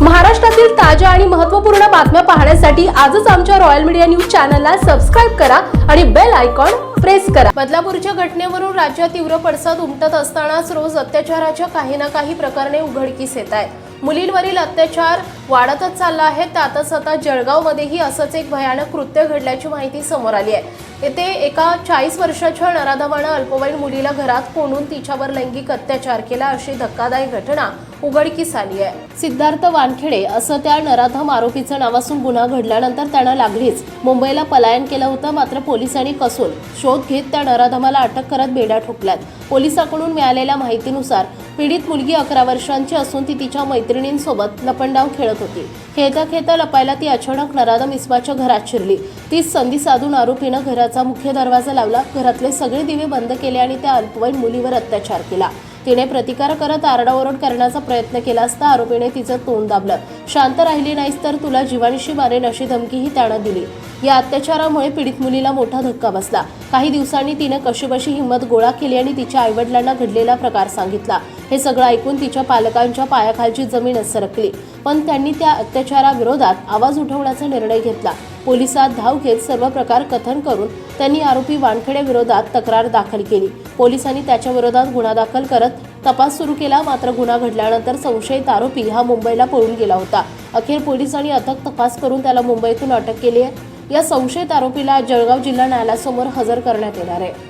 महाराष्ट्रातील ताज्या आणि महत्त्वपूर्ण बातम्या पाहण्यासाठी आजच आमच्या रॉयल मीडिया न्यूज चॅनलला सबस्क्राईब करा आणि बेल आयकॉन प्रेस करा. बदलापूरच्या घटनेवरून राज्यात तीव्र पडसाद उमटत असतानाच रोज अत्याचाराच्या काही ना काही प्रकरणे उघडकीस येत आहेत. मुलींवरील अत्याचार वाढतच चालला आहे. त्यातच आता जळगावमध्येही असंच एक भयानक कृत्य घडल्याची माहिती समोर आली आहे. येथे एका चाळीस वर्षाच्या नराधमानं अल्पवयीन मुलीला घरात कोंडून तिच्यावर लैंगिक अत्याचार केला अशी धक्कादायक घटना उघडकीस आली आहे. सिद्धार्थ वानखेडे असं त्या नराधम आरोपीचं नाव असून गुन्हा घडल्यानंतर त्यानं लागलीच. मुंबईला पलायन केलं होतं मात्र पोलिसांनी कसून शोध घेत त्या नराधमाला अटक करत बेड्या ठोकल्यात. पोलिसांकडून मिळालेल्या माहितीनुसार पीडित मुलगी अकरा वर्षांची असून ती तिच्या मैत्रिणींसोबत लपंडाव खेळत होती. खेळता खेळता लपायला ती अचानक नराधम इस्माच्या घरात शिरली. तीच संधी साधून आरोपीनं घराचा मुख्य दरवाजा लावला घरातले सगळे दिवे बंद केले आणि त्या अल्पवयीन मुलीवर अत्याचार केला. तिने प्रतिकार करत आरडाओरड करण्याचा प्रयत्न केला असता आरोपीने तिचं तोंड दाबलं. शांत राहिली नाहीस तर तुला जीवानिशी मारेन अशी धमकीही त्यानं दिली. या अत्याचारामुळे पीडित मुलीला मोठा धक्का बसला. काही दिवसांनी तिनं कशीबशी हिंमत गोळा केली आणि तिच्या आईवडिलांना घडलेला प्रकार सांगितला. हे सगळं ऐकून तिच्या पालकांच्या पायाखालची जमीनच सरकली. पण त्यांनी त्या अत्याचाराविरोधात आवाज उठवण्याचा निर्णय घेतला. पोलिसात धाव घेत सर्व प्रकार कथन करून त्यांनी आरोपी वानखेड्याविरोधात तक्रार दाखल केली. पोलिसांनी त्याच्या विरोधात गुन्हा दाखल करत तपास सुरू केला मात्र गुन्हा घडल्यानंतर संशयित आरोपी हा मुंबईला पळून गेला होता. अखेर पोलिसांनी अथक तपास करून त्याला मुंबईतून अटक केली आहे. या संशयित आरोपीला जळगाव जिल्हा न्यायालयासमोर हजर करण्यात येणार आहे.